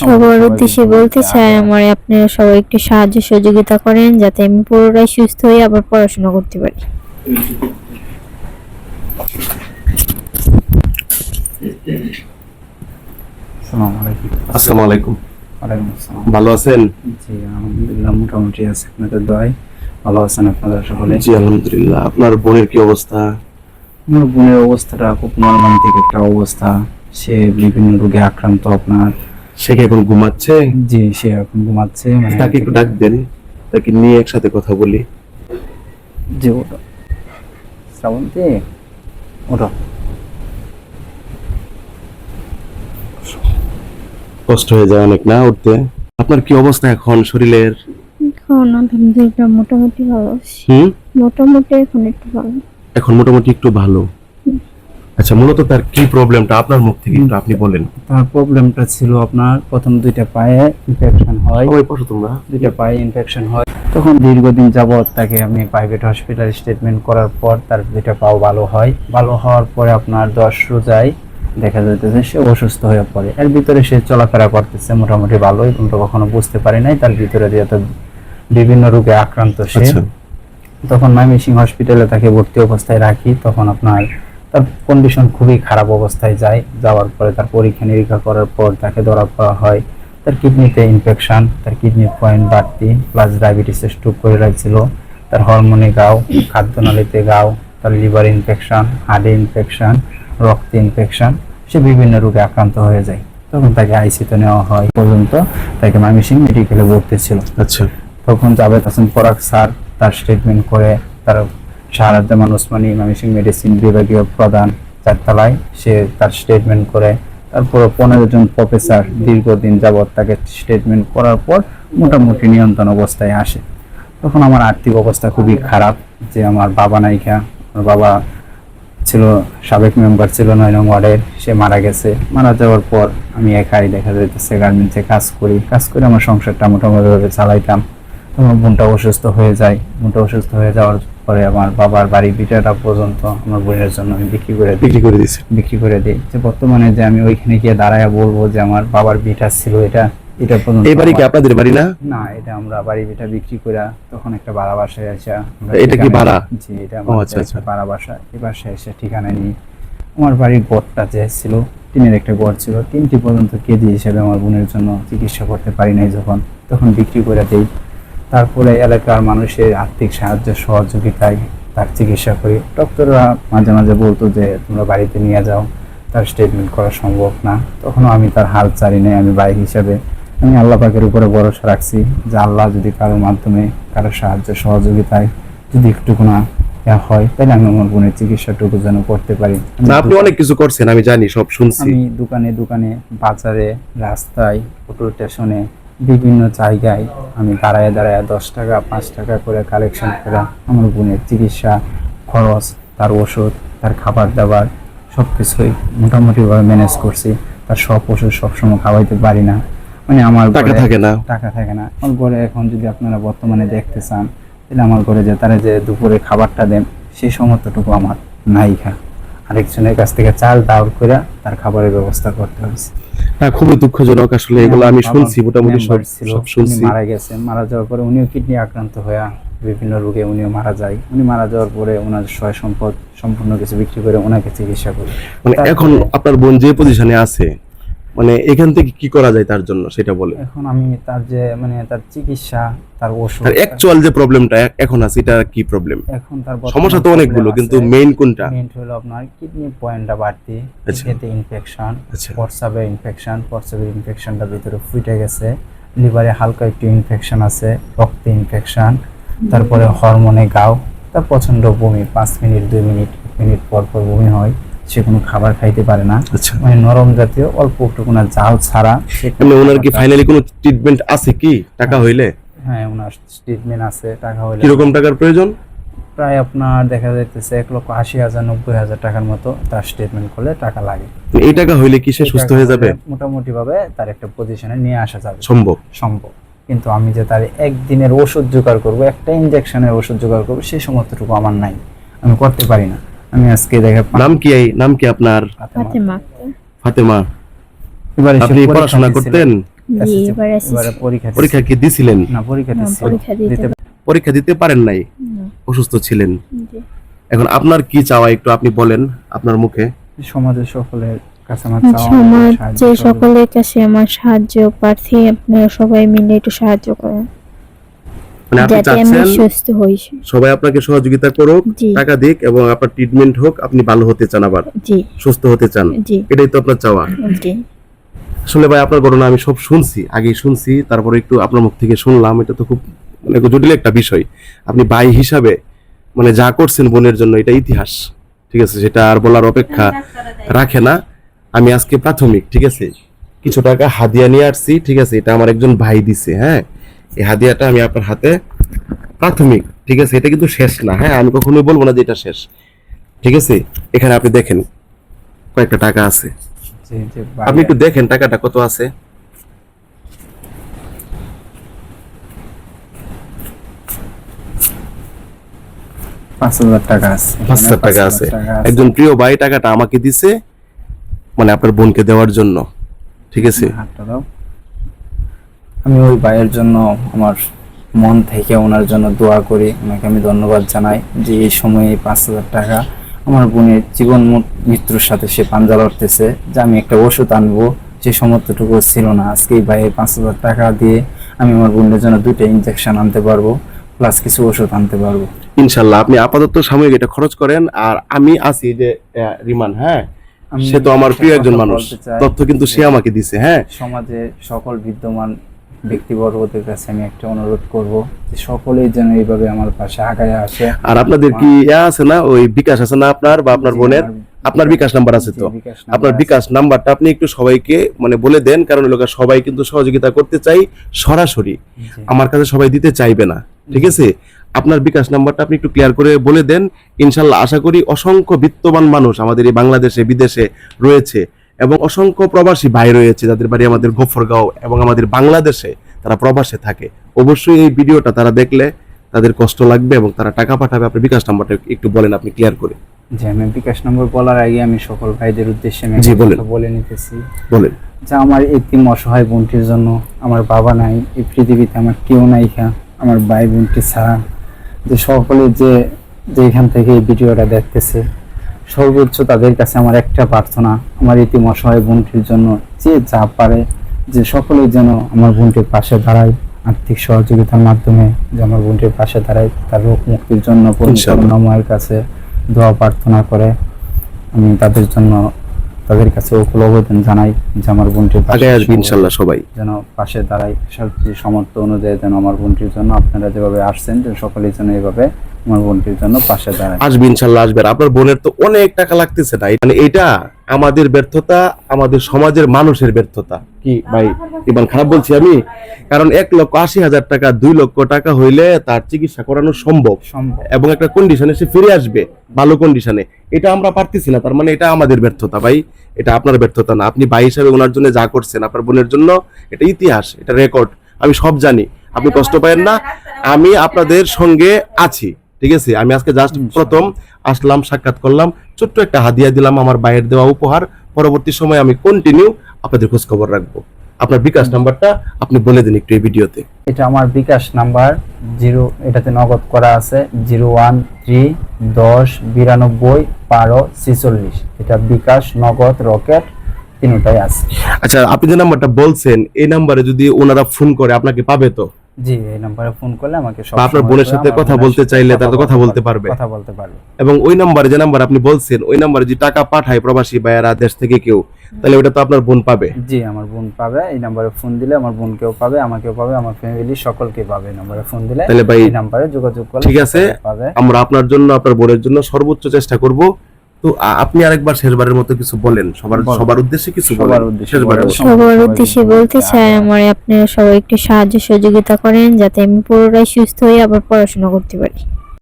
সবার উদ্দেশ্যে বলতে চাই আমার আপনারা সবাই একটু সাহায্য সহযোগিতা করেন যাতে আমি পুরোটাই সুস্থ হয়ে আবার পড়াশোনা করতে পারি। আসসালামু আলাইকুম। আসসালামু আলাইকুম। ওয়ালাইকুম আসসালাম। ভালো আছেন? জি আলহামদুলিল্লাহ মোটামুটি আছে। আপনাদের দোয়াই ভালো আছেন আপনারা সকলে? জি আলহামদুলিল্লাহ। আপনার বোনের কি অবস্থা? আমার বোনের অবস্থাটা খুব মর্মান্তিক একটা অবস্থা। সে বিভিন্ন রোগে আক্রান্ত আপনার। সে কি এখন ঘুমাচ্ছে? জি সে এখন ঘুমাচ্ছে মানে তাকে একটু ডাক দেন তাকে নিয়ে একসাথে কথা বলি। জি ওটা শ্রাবন্তী ওটা কষ্ট হয়ে যায় অনেক না উঠতে? আপনার কি অবস্থা এখন শরীরের? এখন আলহামদুলিল্লাহ মোটামুটি ভালো হুম? মোটামুটি এখন একটু ভালো। এখন মোটামুটি একটু ভালো। আচ্ছা মূলত তার কি প্রবলেমটা? আপনার মুখ থেকে একটু আপনি বলেন। তার প্রবলেমটা ছিল আপনার প্রথম দুইটা পায়ে ইনফেকশন হয়। সবাই বসো তোমরা। দুইটা পায়ে ইনফেকশন হয়। তখন দীর্ঘদিন যাবৎ তাকে আমি প্রাইভেট হসপিটাল স্টেটমেন্ট করার পর তার দুইটা পাও ভালো হয়। ভালো হওয়ার পরে আপনার দশ রোজায় দেখা যাইতেছে সে অসুস্থ হয়ে পড়ে। এর ভিতরে সে চলাফেরা করতেছে মোটামুটি ভালোই আমরা কখনো বুঝতে পারি নাই। তার ভিতরে দিয়ে তো বিভিন্ন রোগে আক্রান্ত সে। আচ্ছা। তখন ময়মনসিংহ হসপিটালে তাকে ভর্তি অবস্থায় রাখি। তখন আপনার তার কন্ডিশন খুবই খারাপ অবস্থায় যায় যাওয়ার পরে তার পরীক্ষা নিরীক্ষা করার পর তাকে ধরা পড়া হয়। তার কিডনিতে ইনফেকশন তার কিডনির পয়েন্ট বাড়তি প্লাস ডায়াবেটিস স্ট্রোক করে রাখছিল। তার হরমোনে গাও খাদ্যনালীতে গাও তার লিভার ইনফেকশন হার্টে ইনফেকশন রক্তে ইনফেকশন সে বিভিন্ন রোগে আক্রান্ত হয়ে যায়। তখন তাকে আইসিতে নেওয়া হয়। পর্যন্ত তাকে ময়মনসিংহ মেডিকেলে ভর্তি ছিল। আচ্ছা। তখন জাভেদ হাসান পরাগ স্যার তার স্টেটমেন্ট করে তার শাহারুজ্জামান ওসমানী ময়মনসিংহ মেডিসিন বিভাগীয় প্রধান চারতলায় সে তার স্টেটমেন্ট করে। তারপর পনেরো জন প্রফেসর দীর্ঘদিন যাবৎ তাকে স্টেটমেন্ট করার পর মোটামুটি নিয়ন্ত্রণ অবস্থায় আসে। তখন আমার আর্থিক অবস্থা খুবই খারাপ, যে আমার বাবা নায়িকা, আমার বাবা ছিল, সাবেক মেম্বার ছিল নয় নং ওয়ার্ডের, সে মারা গেছে। মারা যাওয়ার পর আমি একাই দেখা যাইতেছে গার্মেন্টসে কাজ করি। কাজ করে আমার সংসারটা মোটামুটিভাবে চালাইতাম। আমার বোনটা অসুস্থ হয়ে যায়। বোনটা অসুস্থ হয়ে যাওয়ার পরে আমার বাবার বাড়ি বিটাটা পর্যন্ত আমার বোনের জন্য আমি বিক্রি করে বিক্রি করে দিয়েছি বিক্রি করে দিই। যে বর্তমানে যে আমি ওইখানে গিয়ে দাঁড়ায় বলব যে আমার বাবার বিটা ছিল এটা এটা পর্যন্ত এই বাড়ি কি আপনাদের বাড়ি না? না এটা আমরা বাড়ি বিটা বিক্রি করে তখন একটা ভাড়া বাসায় আসা এটা কি ভাড়া? জি এটা আমার আচ্ছা, আচ্ছা। ভাড়া বাসা। এই বাসায় এসে ঠিকানা নিই। আমার বাড়ির গড়টা যে ছিল টিনের একটা গড় ছিল তিনটি পর্যন্ত কেজি হিসেবে আমার বোনের জন্য চিকিৎসা করতে পারি নাই যখন। তখন বিক্রি করে দিই। তারপরে এলাকার মানুষের আর্থিক সাহায্য সহযোগিতায় তার চিকিৎসা করি। ডক্টররা মাঝে মাঝে বলতো যে তোমরা বাড়িতে নিয়ে যাও তার স্টেটমেন্ট করা সম্ভব না। তখনও আমি তার হাল চারি নাই আমি বাইক হিসাবে। আমি আল্লাহ পাকের উপরে ভরসা রাখছি যে আল্লাহ যদি কারোর মাধ্যমে কারোর সাহায্য সহযোগিতায় যদি একটুকু না ইয়া হয় তাহলে আমি আমার বোনের চিকিৎসাটুকু যেন করতে পারি। না আপনি অনেক কিছু করছেন আমি জানি সব শুনছি। আমি দোকানে দোকানে বাজারে রাস্তায় অটো স্টেশনে বিভিন্ন জায়গায় আমি দাঁড়ায় দাঁড়ায় দশ টাকা পাঁচ টাকা করে কালেকশন করে আমার বোনের চিকিৎসা খরচ তার ওষুধ তার খাবার দাবার সব কিছুই মোটামুটিভাবে ম্যানেজ করছি। তার সব ওষুধ সবসময় খাওয়াইতে পারি না। মানে আমার টাকা থাকে না। টাকা থাকে না। আমার ঘরে এখন যদি আপনারা বর্তমানে দেখতে চান তাহলে আমার ঘরে যে তারা যে দুপুরে খাবারটা দেন সেই সময়টুকু আমার নাই খা আরেকজনের কাছ থেকে চাল দাওয়ার করে তার খাবারের ব্যবস্থা করতে হয়েছে। হ্যাঁ খুবই দুঃখজনক আসলে এগুলো আমি শুনছি মোটামুটি সব সব শুনছি। মারা গেছে। মারা যাওয়ার পরে উনিও কিডনি আক্রান্ত হয়ে বিভিন্ন রোগে উনিও মারা যায়। উনি মারা যাওয়ার পরে ওনার সয় সম্পদ সম্পূর্ণ কিছু বিক্রি করে ওনাকে চিকিৎসা করে। মানে এখন আপনার বোন যে পজিশনে আছে মানে এখান থেকে কি করা যায় তার জন্য সেটা বলে এখন আমি তার যে মানে তার চিকিৎসা তার ওষুধ তার অ্যাকচুয়াল যে প্রবলেমটা এখন আছে এটা কি প্রবলেম এখন তার সমস্যা তো অনেকগুলো কিন্তু। মেইন কোনটা মেইন হলো আপনার কিডনি পয়েন্টটা বাড়তি। কিডনিতে ইনফেকশন। প্রস্রাবের ইনফেকশন প্রস্রাবের ইনফেকশনটা ভিতরে ফুটে গেছে লিভারে হালকা একটু ইনফেকশন আছে রক্তে ইনফেকশন তারপরে হরমোনে গাও তার প্রচণ্ড বমি পাঁচ মিনিট দুই মিনিট মিনিট পর পর বমি হয় সে কোনো খাবার খাইতে পারে না। আচ্ছা। মানে নরম জাতীয় অল্প একটু কোনো জাল ছাড়া সে মানে ওনার কি ফাইনালি কোনো ট্রিটমেন্ট আছে কি? টাকা হইলে? হ্যাঁ ওনার ট্রিটমেন্ট আছে টাকা হলে কীরকম টাকার প্রয়োজন? প্রায় আপনার দেখা যাইতেছে এক লক্ষ আশি হাজার নব্বই হাজার টাকার মতো তার স্টেটমেন্ট করলে টাকা লাগে। এই টাকা হইলে কি সে সুস্থ হয়ে যাবে? মোটামুটি ভাবে তার একটা পজিশনে নিয়ে আসা যাবে। সম্ভব। সম্ভব। কিন্তু আমি যে তার একদিনের ওষুধ জোগাড় করব একটা ইনজেকশনের ওষুধ জোগাড় করব সেই সমস্তটুকু আমার নাই। আমি করতে পারি না। আমি আজকে দেখে নাম কি নাম কি আপনার? ফাতেমা। ফাতেমা। এবার আপনি পরীক্ষা পড়াশোনা করতেন? পরীক্ষা কি দিছিলেন? না পরীক্ষা দিতে দিতে পরীক্ষা দিতে পারেন নাই? অসুস্থ ছিলেন? এখন আপনার কি চাওয়া একটু আপনি বলেন আপনার মুখে। সমাজের সকলের কাছে আমার চাওয়া সমাজ যে সকলের কাছে আমার সাহায্য প্রার্থী আপনারা সবাই মিলে একটু সাহায্য করেন। মানে আপনি চাচ্ছেন সবাই আপনাকে সহযোগিতা করুক টাকা দিক এবং আপনার ট্রিটমেন্ট হোক আপনি ভালো হতে চান আবার। সুস্থ হতে চান। এটাই তো আপনার চাওয়া। আসলে ভাই আপনার ঘটনা আমি সব শুনছি আগেই শুনছি তারপরে একটু আপনার মুখ থেকে শুনলাম। এটা তো খুব মানে জটিল একটা বিষয়। আপনি ভাই হিসাবে মানে যা করছেন বোনের জন্য এটা ইতিহাস ঠিক আছে? সেটা আর বলার অপেক্ষা রাখে না। আমি আজকে প্রাথমিক ঠিক আছে? কিছু টাকা হাদিয়া নিয়ে আসছি ঠিক আছে? এটা আমার একজন ভাই দিছে হ্যাঁ? এই হাদিয়াটা আমি আপনার হাতে প্রাথমিক ঠিক আছে? এটা কিন্তু শেষ না হ্যাঁ? আমি কখনোই বলব না যে এটা শেষ। ঠিক আছে? এখানে আপনি দেখেন কয়েকটা টাকা আছে। আপনি একটু দেখেন টাকাটা কত আছে। পাঁচ হাজার টাকা আছে। পাঁচ হাজার টাকা আছে। একজন প্রিয় ভাই টাকাটা আমাকে দিছে মানে আপনার বোনকে দেওয়ার জন্য। ঠিক আছে? হাতটা দাও। আমি ওই ভাইয়ের জন্য আমার মন থেকে ওনার জন্য দোয়া করি। ওনাকে আমি ধন্যবাদ জানাই যে এই সময়ে পাঁচ হাজার টাকা আমার বোনের জীবন মৃত্যুর সাথে সে পাঞ্জা লড়তেছে যে আমি একটা ওষুধ আনব। সে সমর্থটুকু ছিল না। আজকে এই ভাইয়ের পাঁচ হাজার টাকা দিয়ে আমি আমার বোনের জন্য দুইটা ইনজেকশন আনতে পারব প্লাস কিছু ওষুধ আনতে পারব। ইনশাল্লাহ আপনি আপাতত সাময়িক এটা খরচ করেন। আর আমি আছি যে রিমান হ্যাঁ? সে তো আমার প্রিয় একজন মানুষ। তথ্য কিন্তু সে আমাকে দিছে হ্যাঁ? সমাজে সকল বিদ্যমান ব্যক্তিবর্গদের কাছে আমি একটা অনুরোধ করব যে সকলেই যেন এইভাবে আমার পাশে আগায় আসে। আর আপনাদের কি ইয়া আছে না? ওই বিকাশ আছে না আপনার বা আপনার বোনের? আপনার বিকাশ নাম্বার আছে তো? আপনার বিকাশ নাম্বারটা আপনি একটু সবাইকে মানে বলে দেন কারণ লোক সবাই কিন্তু সহযোগিতা করতে চাই সরাসরি। আমার কাছে সবাই দিতে চাইবে না ঠিক আছে? আপনার বিকাশ নাম্বারটা আপনি একটু ক্লিয়ার করে বলে দেন। ইনশাল্লাহ আশা করি অসংখ্য বিত্তবান মানুষ আমাদের এই বাংলাদেশে বিদেশে রয়েছে। এবং অসংখ্য প্রবাসী ভাই রয়েছে যাদের বাড়ি আমাদের গোফরগাঁও এবং আমাদের বাংলাদেশে তারা প্রবাসে থাকে। অবশ্যই এই ভিডিওটা তারা দেখলে তাদের কষ্ট লাগবে এবং তারা টাকা পাঠাবে। আপনার বিকাশ নাম্বারটা একটু বলেন আপনি ক্লিয়ার করে। যে আমি বিকাশ নম্বর বলার আগে আমি সকল ভাইদের উদ্দেশ্যে আমি জি, বলে নিতেছি। বলেন। যে আমার এতিম অসহায় বোনটির জন্য আমার বাবা নাই এই পৃথিবীতে আমার কেউ নাই আমার ভাই বোনটি ছাড়া। যে সকলে যে যে এখান থেকে এই ভিডিওটা দেখতেছে সর্বোচ্চ তাদের কাছে আমার একটা প্রার্থনা আমার এতিম অসহায় বোনটির জন্য যে যা পারে যে সকলে যেন আমার বোনটির পাশে দাঁড়ায় আর্থিক সহযোগিতার মাধ্যমে যে আমার বোনটির পাশে দাঁড়ায় তার রোগ মুক্তির জন্য। করুণাময়ের কাছে দোয়া প্রার্থনা করে আমি তাদের জন্য তাদের কাছে ওকুল আবেদন জানাই যে আমার বোনটির পাশে ইনশাল্লাহ সবাই যেন পাশে দাঁড়াই সবচেয়ে সমর্থ অনুযায়ী যেন আমার বোনটির জন্য আপনারা যেভাবে আসছেন সকলেই যেন এইভাবে আমার বোনটির জন্য পাশে দাঁড়ায়। আসবে ইনশাল্লাহ আসবে। আর আপনার বোনের তো অনেক টাকা লাগতেছে না। মানে এটা আমাদের ব্যর্থতা আমাদের সমাজের মানুষের ব্যর্থতা। কি ভাই? ইমান খারাপ বলছি আমি? কারণ এক লক্ষ আশি হাজার টাকা দুই লক্ষ টাকা হইলে তার চিকিৎসা করানো সম্ভব। এবং একটা কন্ডিশনে সে ফিরে আসবে ভালো কন্ডিশনে এটা আমরা পারতেছি না তার মানে এটা আমাদের ব্যর্থতা ভাই। এটা আপনার ব্যর্থতা না। আপনি ভাই হিসাবে ওনার জন্য যা করছেন আপনার বোনের জন্য এটা ইতিহাস এটা রেকর্ড আমি সব জানি। আপনি কষ্ট পাবেন না। আমি আপনাদের সঙ্গে আছি। ঠিক আছে? আমি আজকে জাস্ট প্রথম আসলাম সাক্ষাৎ করলাম ছোট্ট একটা হাদিয়া দিলাম আমার বাইরের দেওয়া উপহার। পরবর্তী সময় আমি কন্টিনিউ আপনাদের খোঁজ খবর রাখব। আপনার বিকাশ নাম্বারটা আপনি বলে দিন একটু এই ভিডিওতে। এটা আমার বিকাশ নাম্বার জিরো এটাতে নগদ করা আছে জিরো ওয়ান থ্রি দশ বিরানব্বই বারো ছিচল্লিশ। এটা বিকাশ নগদ রকেট তিনটাই আছে। আচ্ছা আপনি যে নাম্বারটা বলছেন এই নাম্বারে যদি ওনারা ফোন করে আপনাকে পাবে তো? জি এই নাম্বারে ফোন করলে আমাকে বা আপনার বোনের সাথে কথা বলতে চাইলে তারা কথা বলতে পারবে কথা বলতে পারবে। এবং ওই নাম্বারে যে নাম্বার আপনি বলছেন ওই নাম্বারে যে টাকা পাঠায় প্রবাসী ভাইয়ারা দেশ থেকে কেউ তাহলে ওটা তো আপনার বোন পাবে। জি আমার বোন পাবে এই নাম্বারে ফোন দিলে আমার বোনকেও পাবে আমাকেও পাবে আমার ফ্যামিলি সকলকে পাবে নাম্বারে ফোন দিলে তাহলে ভাই এই নাম্বারে যোগাযোগ করলে ঠিক আছে আমরা আপনার জন্য আপনার বোনের জন্য সর্বোচ্চ চেষ্টা করব। তো আপনি আরেকবার শেষবারের মতো কিছু বলেন। সবার। সবার উদ্দেশ্যে কিছু বলেন। শেষবারের সবার উদ্দেশ্যে বলতে চাই আমার আপনারা সবাই একটু সাহায্য সহযোগিতা করেন যাতে আমি পুরোটাই সুস্থ হয়ে আবার পড়াশোনা করতে পারি।